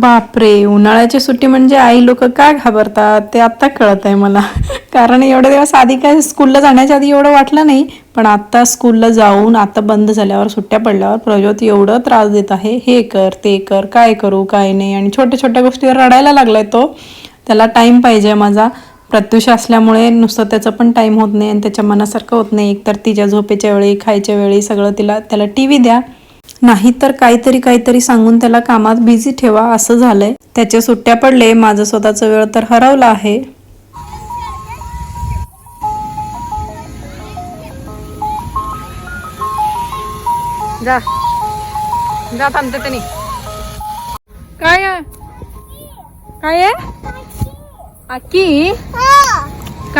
बापरे उन्हाळ्याची सुट्टी म्हणजे आई लोक का घाबरतात? ते आत्ता कळत आहे मला. कारण एवढे दिवस आधी काय स्कूलला जाण्याच्या आधी एवढं वाटलं नाही पण आत्ता स्कूलला जाऊन आता बंद झाल्यावर सुट्ट्या पडल्यावर प्रज्योत एवढं त्रास देत आहे. हे कर ते कर काय करू काय नाही आणि छोट्या छोट्या गोष्टीवर रडायला लागलाय तो. त्याला टाईम पाहिजे माझा. प्रत्युष असल्यामुळे नुसतं त्याचं पण टाईम होत नाही आणि त्याच्या मनासारखं होत नाही. एकतर तिच्या झोपेच्या वेळी खायच्या वेळी सगळं तिला त्याला टी व्ही द्या. नाही तर काहीतरी काहीतरी सांगून त्याला कामात बिझी ठेवा असं झालंय. त्याच्या सुट्ट्या पडले माझं स्वतःचा वेळ तर हरवला आहे. जा. जा थांबते त्यांनी. काय काय आहे? आकी?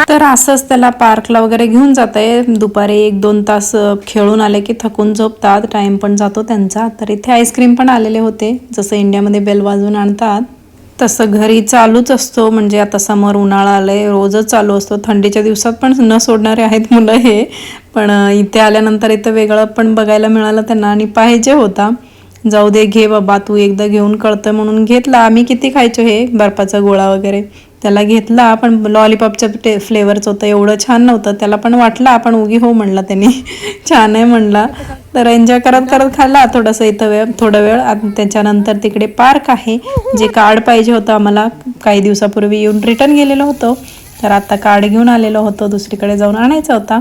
तर असंच त्याला पार्कला वगैरे घेऊन जात आहे दुपारी एक दोन तास खेळून आले की थकून झोपतात. टाइम पण जातो त्यांचा. तर इथे आईस्क्रीम पण आलेले होते. जसं इंडियामध्ये बेल वाजवून आणतात तसं घरी चालूच असतो. म्हणजे आता समोर उन्हाळा आलाय रोजच चालू असतो. थंडीच्या दिवसात पण न सोडणारे आहेत मुलं हे. पण इथे आल्यानंतर इथं वेगळं पण बघायला मिळालं त्यांना आणि पाहिजे होता. जाऊ दे घे बाबा तू एकदा घेऊन कळतं म्हणून घेतला. आम्ही किती खायचो हे? बर्फाचा गोळा वगैरे. त्याला घेतला पण लॉलीपॉपच्या टे फ्लेवरचं होतं एवढं छान नव्हतं. त्याला पण वाटलं आपण उगी हो म्हणला त्यांनी. छान आहे म्हणला. तर एन्जॉय करत करत खाल्ला थोडंसं इथं वेळ थोडा वेळ. त्याच्यानंतर तिकडे पार्क आहे जे कार्ड पाहिजे होतं आम्हाला. काही दिवसापूर्वी येऊन रिटर्न गेलेलो होतो. तर आता कार्ड घेऊन आलेलो होतो दुसरीकडे जाऊन आणायचा होता.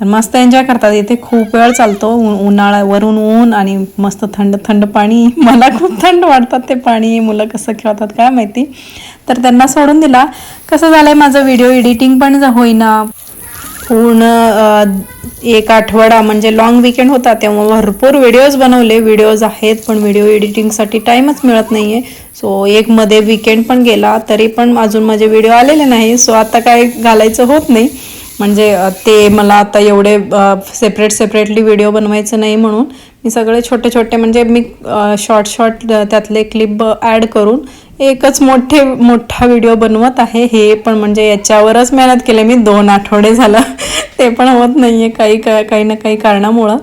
मस्त एन्जॉय करतात. इथे खूप वेळ चालतो. उन्हाळा वरून ऊन आणि मस्त थंड थंड पाणी. मला खूप थंड वाटतात ते पाणी. मुलं कसं खेळतात काय माहिती. तर त्यांना सोडून दिला. कसं झालंय माझं व्हिडिओ एडिटिंग पण होईना. पूर्ण एक आठवडा म्हणजे लॉंग विकेंड होता तेव्हा भरपूर व्हिडिओज बनवले. व्हिडिओज आहेत पण व्हिडिओ एडिटिंगसाठी टाईमच मिळत नाही आहे सो एकमध्ये विकेंड पण गेला तरी पण अजून माझे व्हिडिओ आलेले नाही. सो आता काय घालायचं होत नाही. म्हणजे ते मला आता एवढे सेपरेट सेपरेटली व्हिडिओ बनवायचं नाही म्हणून मी सगळे छोटे छोटे म्हणजे मी शॉर्ट शॉर्ट त्यातले क्लिप ॲड करून एकच मोठे मोठा व्हिडिओ बनवत आहे. हे पण म्हणजे याच्यावरच मेहनत केली. मी दोन आठवडे झालं. ते पण होत नाही आहे काही का काही ना काही कारणामुळं.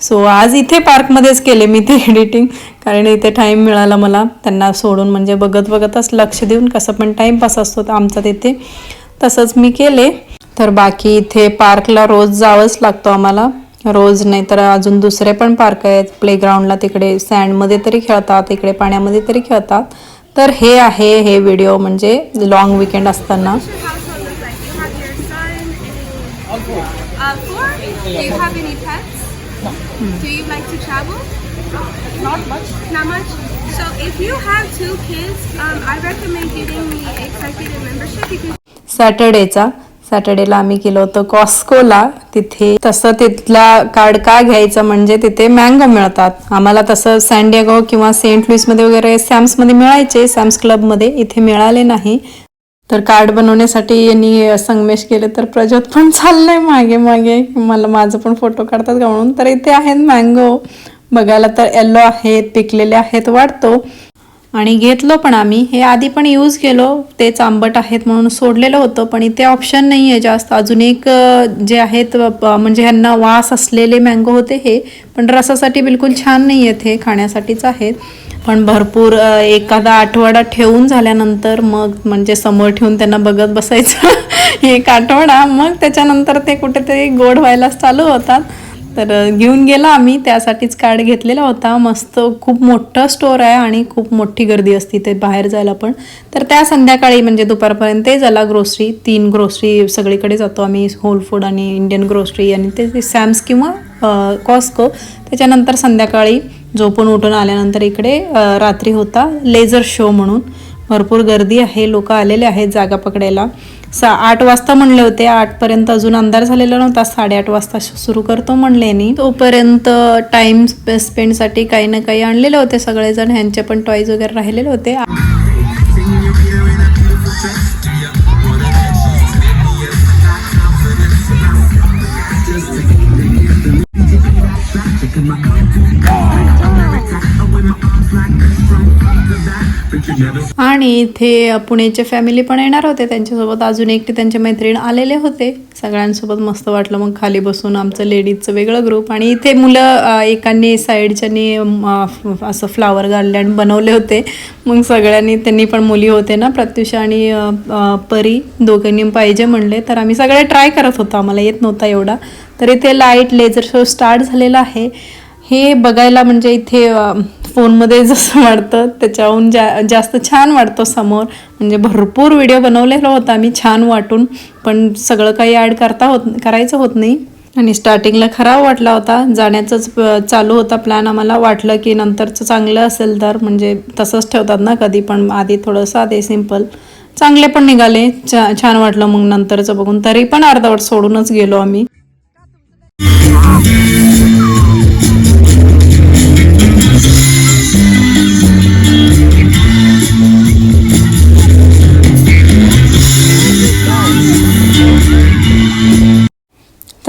सो आज इथे पार्कमध्येच केले मी ते एडिटिंग कारण इथे टाईम मिळाला मला. त्यांना सोडून म्हणजे बघत बघतच लक्ष देऊन कसं पण टाईमपास असतो आमचा तिथे. तसंच मी केले. तर बाकी इथे पार्कला रोज जावंच लागतो आम्हाला. रोज नाही तर अजून दुसरे पण पार्क आहेत. प्लेग्राउंडला तिकडे सँडमध्ये तरी खेळतात इकडे पाण्यामध्ये तरी खेळतात. तर हे आहे हे व्हिडिओ म्हणजे लॉंग विकेंड असताना. सॅटरडेचा सॅटर्डेला आम्ही गेलो होतो कॉस्कोला. तिथे तसं तिथला कार्ड का घ्यायचं म्हणजे तिथे मँगो मिळतात. आम्हाला तसं सॅन्डियागो किंवा सेंट लुईसमध्ये वगैरे सॅम्समध्ये मिळायचे. सॅम्स क्लबमध्ये इथे मिळाले नाही. तर कार्ड बनवण्यासाठी यांनी संगमेश केले तर प्रज्योत पण चाललंय मागे मागे. मला माझं पण फोटो काढतात का म्हणून तर इथे आहेत मँगो. बघायला तर येल्लो आहेत पिकलेले आहेत वाटतो आणि घेतलो पण आम्ही. हे आधी पण यूज केलो. तेच आंबट आहेत म्हणून सोडलेलं होतं पण इथे ऑप्शन नाही आहे जास्त. अजून एक जे आहेत म्हणजे ह्यांना वास असलेले मँगो होते हे पण रसासाठी बिलकुल छान नाही आहेत हे खाण्यासाठीच आहेत. पण भरपूर एखादा आठवडा ठेवून झाल्यानंतर मग म्हणजे समोर ठेवून त्यांना बघत बसायचं. एक आठवडा मग त्याच्यानंतर ते कुठेतरी गोड व्हायला चालू होतात. तर घेऊन गेला आम्ही. त्यासाठीच कार्ड घेतलेला होता. मस्त खूप मोठं स्टोअर आहे आणि खूप मोठी गर्दी असते ते बाहेर जायला पण. तर त्या संध्याकाळी म्हणजे दुपारपर्यंत ते झाला ग्रोसरी तीन ग्रोसरी सगळीकडे जातो आम्ही. होल फूड आणि इंडियन ग्रोसरी आणि ते सॅम्स किंवा कॉस्को त्याच्यानंतर संध्याकाळी झोपून उठून आल्यानंतर इकडे रात्री होता. लेझर शो म्हणून. भरपूर गर्दी आहे. लोक आलेले आहेत जागा पकडायला. सा आठ वाजता म्हणले होते. आठपर्यंत अजून अंधार झालेला नव्हता. साडेआठ वाजता सुरू करतो म्हणले नी तोपर्यंत टाइम स्पेंडसाठी काही ना काही आणलेले होते सगळेजण. ह्यांचे पण टॉईज वगैरे राहिलेले होते. आणि इथे पुणेचे फॅमिली पण येणार होते. त्यांच्यासोबत अजून एकटे त्यांचे मैत्रीण आलेले होते. सगळ्यांसोबत मस्त वाटलं. मग खाली बसून आमचं लेडीजचं वेगळं ग्रुप आणि इथे मुलं एकाने एकांनी साईडच्यानी असं फ्लावर गार्डन बनवले होते. मग सगळ्यांनी त्यांनी पण मुली होते ना प्रत्युषा आणि परी दोघांनी पाहिजे म्हणले. तर आम्ही सगळे ट्राय करत होतो. आम्हाला येत नव्हता एवढा. तर इथे लाइट लेझर शो स्टार्ट झालेला आहे. हे बघायला म्हणजे इथे फोनमध्ये जसं वाटतं त्याच्याहून जा जास्त छान वाटतं समोर. म्हणजे भरपूर व्हिडिओ बनवलेला होता मी छान वाटून. पण सगळं काही ॲड करता होत करायचं होत नाही. आणि स्टार्टिंगला खराब वाटला होता. जाण्याचंच चालू होता प्लॅन आम्हाला वाटलं की नंतरचं चांगलं असेल तर म्हणजे तसंच ठेवतात ना कधी पण आधी थोडंसं साधे सिंपल चांगले पण निघाले. छान वाटलं मग नंतरचं बघून. तरी पण अर्धवट सोडूनच गेलो आम्ही.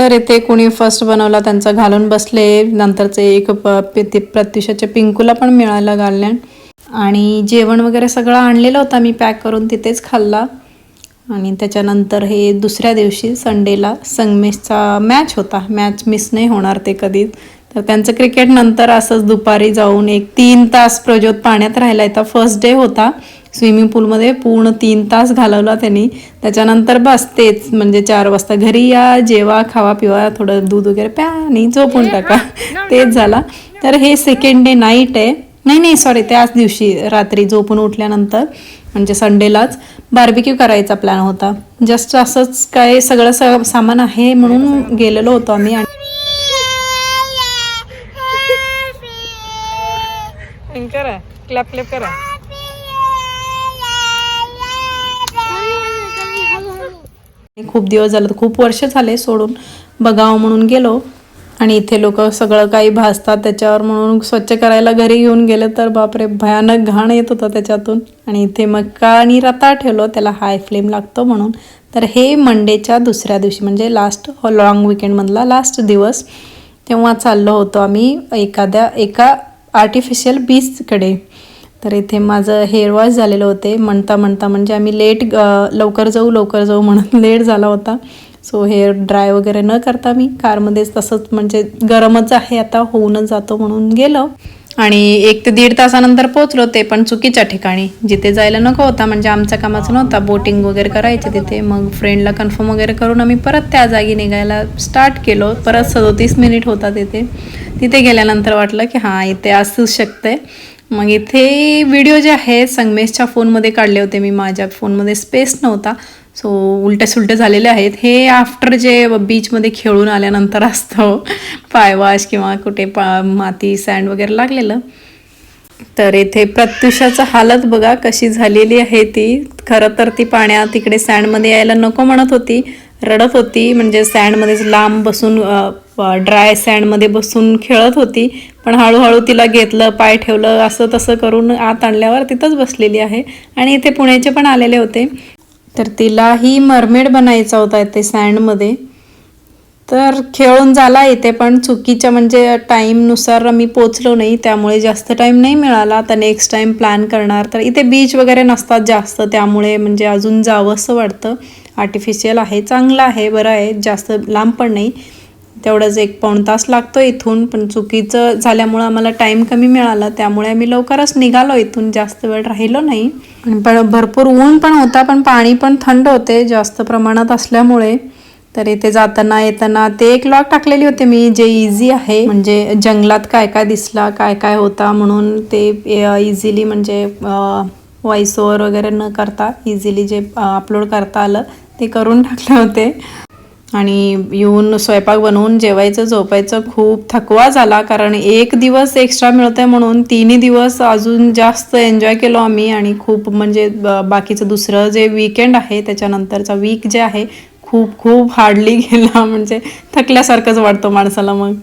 तर इथे कुणी फर्स्ट बनवला त्यांचा घालून बसले. नंतरचे एक प- ते प्रत्युषाच्या पिंकूला पण मिळालं घालण्यात. आणि जेवण वगैरे सगळं आणलेलं होतं मी पॅक करून तिथेच खाल्ला. आणि त्याच्यानंतर हे दुसऱ्या दिवशी संडेला संगमेशचा मॅच होता. मॅच मिस नाही होणार ते कधीच. तर त्यांचं क्रिकेट नंतर असंच दुपारी जाऊन एक तीन तास प्रज्योत पाण्यात राहिला. होता फर्स्ट डे होता. स्विमिंग पूलमध्ये पूर्ण तीन तास घालवला त्यांनी. त्याच्यानंतर बस तेच म्हणजे चार वाजता घरी या जेवा खावा पिवा थोडं दूध वगैरे प्या आणि झोपून टाका. तेच झाला. तर हे सेकंड डे नाईट आहे. नाही नाही सॉरी त्याच दिवशी रात्री झोपून उठल्यानंतर म्हणजे संडेलाच बार्बिक्यू करायचा प्लॅन होता. जस्ट असंच काय सगळं स सामान आहे म्हणून गेलेलो होतो आम्ही आणि करा क्लॅप क्लॅप करा. खूप दिवस झालं खूप वर्ष झाले सोडून बघावं म्हणून गेलो. आणि इथे लोक सगळं काही भासतात त्याच्यावर म्हणून स्वच्छ करायला घरी घेऊन गेलं तर बापरे भयानक घाण येत होतं त्याच्यातून. आणि इथे मक्का आणि रता ठेवलो त्याला हाय फ्लेम लागतो म्हणून. तर हे मंडेच्या दुसऱ्या दिवशी म्हणजे लास्ट लॉंग विकेंडमधला लास्ट दिवस तेव्हा चाललो होतो आम्ही एखाद्या एका आर्टिफिशियल बीचकडे तर इथे माझं हेअर वॉश झालेलं होते. म्हणता म्हणता म्हणजे आम्ही लेट लवकर जाऊ लवकर जाऊ म्हणून लेट झाला होता. सो हेअर ड्राय वगैरे न करता मी कारमध्येच तसंच म्हणजे गरमच आहे आता होऊनच जातो म्हणून गेलो. आणि एक ते दीड तासानंतर पोचलो ते पण चुकीच्या ठिकाणी. जिथे जायला नको होता म्हणजे आमच्या कामाचं नव्हता बोटिंग वगैरे करायचे तिथे. मग फ्रेंडला कन्फर्म वगैरे करून आम्ही परत त्या जागी निघायला स्टार्ट केलो. परत सदोतीस मिनिट होता तिथे. तिथे गेल्यानंतर वाटलं की हां इथे असूच शकते मग इथे व्हिडिओ जे आहेत संगमेशच्या फोनमध्ये काढले होते मी माझ्या. फोनमध्ये स्पेस नव्हता. सो उलटे सुलटे झालेले आहेत. हे आफ्टर जे बीचमध्ये खेळून आल्यानंतर असतं पायवाश किंवा कुठे पा माती सँड वगैरे लागलेलं. तर इथे प्रत्युषाचं हालत बघा कशी झालेली आहे ती. खरं तर ती पाण्यात तिकडे सँडमध्ये यायला नको म्हणत होती. रडत होती. म्हणजे सँडमध्येच लांब बसून ड्राय सँडमध्ये बसून खेळत होती. पण हळूहळू तिला घेतलं पाय ठेवलं असं तसं करून आत आणल्यावर तिथंच बसलेली आहे. आणि इथे पुण्याचे पण आलेले होते. तर तिलाही मरमेड बनायचा होता इथे सँडमध्ये तर खेळून झाला इथे पण चुकीच्या म्हणजे टाईमनुसार मी पोचलो नाही त्यामुळे जास्त टाईम नाही मिळाला. तर नेक्स्ट टाईम प्लॅन करणार. तर इथे बीच वगैरे नसतात जास्त त्यामुळे म्हणजे अजून जावं असं वाटतं. आर्टिफिशियल आहे चांगलं आहे बरं आहे जास्त लांब पण नाही. तेवढंच एक पाऊण तास लागतो इथून पण चुकीचं झाल्यामुळं आम्हाला टाईम कमी मिळाला. त्यामुळे आम्ही लवकरच निघालो इथून. जास्त वेळ राहिलो नाही. पण भरपूर ऊन पण होता पण पाणी पण थंड होते जास्त प्रमाणात असल्यामुळे. तर इथे जाताना येताना ते एक लॉग टाकलेली होते मी जे इझी आहे. म्हणजे जंगलात काय काय दिसला काय काय होता म्हणून ते इझिली म्हणजे व्हॉइस ओव्हर वगैरे न करता इझिली जे अपलोड करता आलं ते करून टाकले होते. आणि येऊन स्वयंपाक बनवून जेवायचं झोपायचं खूप थकवा झाला कारण एक दिवस एक्स्ट्रा मिळतोय म्हणून तिन्ही दिवस अजून जास्त एन्जॉय केलो आम्ही आणि खूप म्हणजे बाकीचं दुसरं जे वीकेंड आहे त्याच्यानंतरचा वीक जे आहे खूप खूप हार्डली गेला. म्हणजे थकल्यासारखंच वाटतं माणसाला मग.